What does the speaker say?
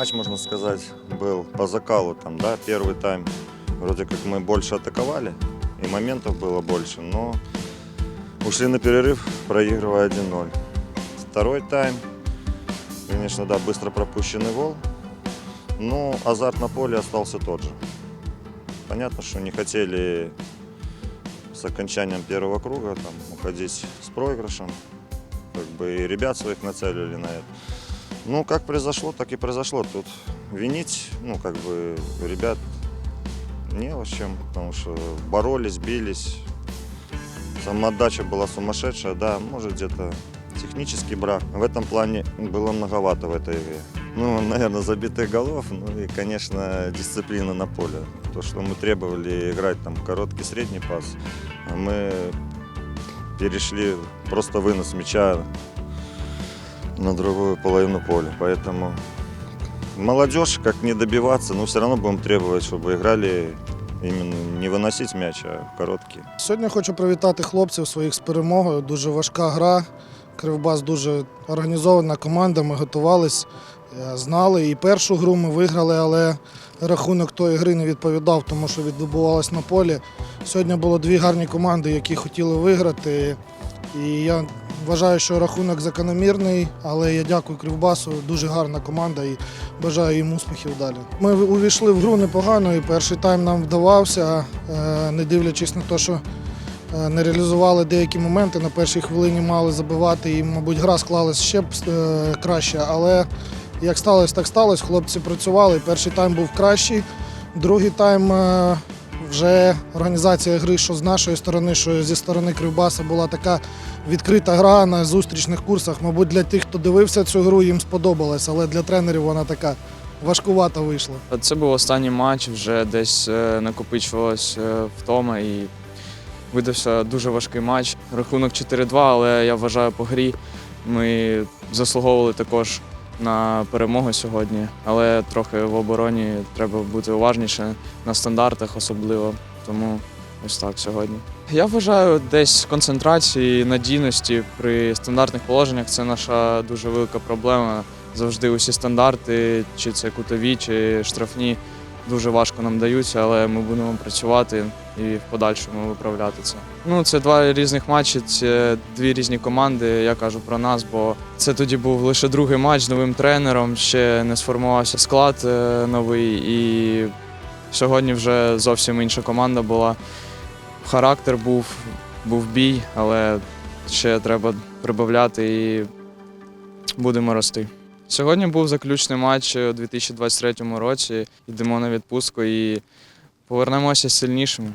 матч, можно сказать, был по закалу. Там, да, первый тайм вроде как мы больше атаковали, и моментов было больше, но ушли на перерыв, проигрывая 1-0. Второй тайм, конечно, да, быстро пропущенный гол, но азарт на поле остался тот же. Понятно, что не хотели с окончанием первого круга там, уходить с проигрышем. Как бы и ребят своих нацелили на это. Ну, как произошло, так и произошло. Тут винить, ну, как бы, ребят не во чем, потому что боролись, бились. Самоотдача была сумасшедшая, да, может, где-то технический брак. В этом плане было многовато в этой игре. Ну, наверное, забитых голов, ну и, конечно, дисциплина на поле. То, что мы требовали играть там короткий, средний пас, а мы перешли просто вынос мяча на другую половину поля. Поэтому молодежь, как не добиваться, но все равно будем требовать, чтобы играли именно не выносить мяч, а короткий. Сьогодні хочу привітати хлопців своїх з перемогою. Дуже важка гра. Кривбас дуже організована команда. Ми готувались, е, знали. І першу гру ми виграли, але рахунок тої гри не відповідав, тому що відбувалось на полі. Сьогодні було дві гарні команди, які хотіли виграти. І я вважаю, що рахунок закономірний, але я дякую Кривбасу. Дуже гарна команда і бажаю їм успіхів далі. Ми увійшли в гру непогано, і перший тайм нам вдавався, е, не дивлячись на те, що е, не реалізували деякі моменти. На першій хвилині мали забивати, і, мабуть, гра склалась ще е, краще. Але як сталося, так сталося. Хлопці працювали. Перший тайм був кращий, другий тайм. Вже організація гри, що з нашої сторони, що зі сторони Кривбаса, була така відкрита гра на зустрічних курсах. Мабуть, для тих, хто дивився цю гру, їм сподобалась, але для тренерів вона така важкувата вийшла. Це був останній матч, вже десь е, накопичувалась е, втома і видався дуже важкий матч. Рахунок 4-2, але я вважаю по грі ми заслуговували також на перемогу сьогодні, але трохи в обороні треба бути уважніше на стандартах особливо. Тому ось так сьогодні. Я вважаю, десь концентрації, надійності при стандартних положеннях це наша дуже велика проблема завжди усі стандарти, чи це кутові, чи штрафні, дуже важко нам даються, але ми будемо працювати і в подальшому виправляти це. Ну, це два різних матчі, це дві різні команди. Я кажу про нас, бо це тоді був лише другий матч з новим тренером, ще не сформувався склад е, новий, і сьогодні вже зовсім інша команда була. Характер був, був бій, але ще треба прибавляти і будемо рости. Сьогодні був заключний матч у 2023 році. Йдемо на відпустку і повернемося сильнішими.